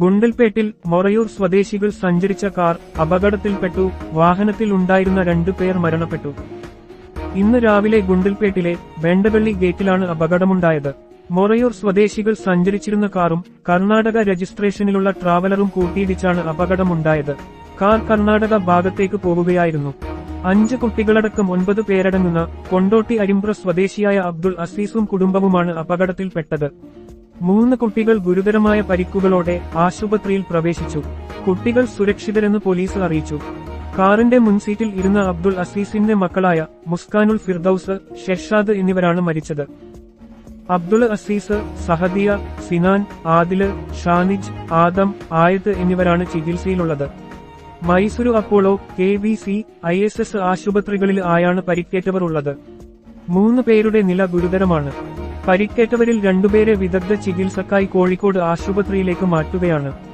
ഗുണ്ടൽപേട്ടിൽ മൊറയൂർ സ്വദേശികൾ സഞ്ചരിച്ച കാർ അപകടത്തിൽപ്പെട്ടു. വാഹനത്തിൽ ഉണ്ടായിരുന്ന രണ്ടു പേർ മരണപ്പെട്ടു. ഇന്ന് രാവിലെ ഗുണ്ടൽപേട്ടിലെ വെണ്ടവള്ളി ഗേറ്റിലാണ് അപകടമുണ്ടായത്. മൊറയൂർ സ്വദേശികൾ സഞ്ചരിച്ചിരുന്ന കാറും കർണാടക രജിസ്ട്രേഷനിലുള്ള ട്രാവലറും കൂട്ടിയിടിച്ചാണ് അപകടമുണ്ടായത്. കാർ കർണാടക ഭാഗത്തേക്ക് പോവുകയായിരുന്നു. അഞ്ച് കുട്ടികളടക്കം ഒൻപത് പേരടങ്ങുന്ന കൊണ്ടോട്ടി അരിമ്പ്ര സ്വദേശിയായ അബ്ദുൾ അസീസും കുടുംബവുമാണ് അപകടത്തിൽപ്പെട്ടത്. മൂന്ന് കുട്ടികൾ ഗുരുതരമായ പരിക്കുകളോടെ ആശുപത്രിയിൽ പ്രവേശിച്ചു. കുട്ടികൾ സുരക്ഷിതരെന്ന് പോലീസ് അറിയിച്ചു. കാറിന്റെ മുൻസീറ്റിൽ ഇരുന്ന അബ്ദുൾ അസീസിന്റെ മക്കളായ മുസ്കാനുൽ ഫിർദൌസ് ഷെർഷാദ് എന്നിവരാണ് മരിച്ചത്. അബ്ദുൾ അസീസ് സഹദിയ സിനാൻ ആദിൽ ഷാനിജ് ആദം ആയത് എന്നിവരാണ് ചികിത്സയിലുള്ളത്. Mysuru Apollo K V C I S S ആശുപത്രികളിൽ ആയാണ് പരിക്കേറ്റവർ ഉള്ളത്. മൂന്ന് പേരുടെ നില ഗുരുതരമാണ്. പരിക്കേറ്റവരിൽ രണ്ടുപേരെ വിദഗ്ധ ചികിത്സക്കായി കോഴിക്കോട് ആശുപത്രിയിലേക്ക് മാറ്റുകയാണ്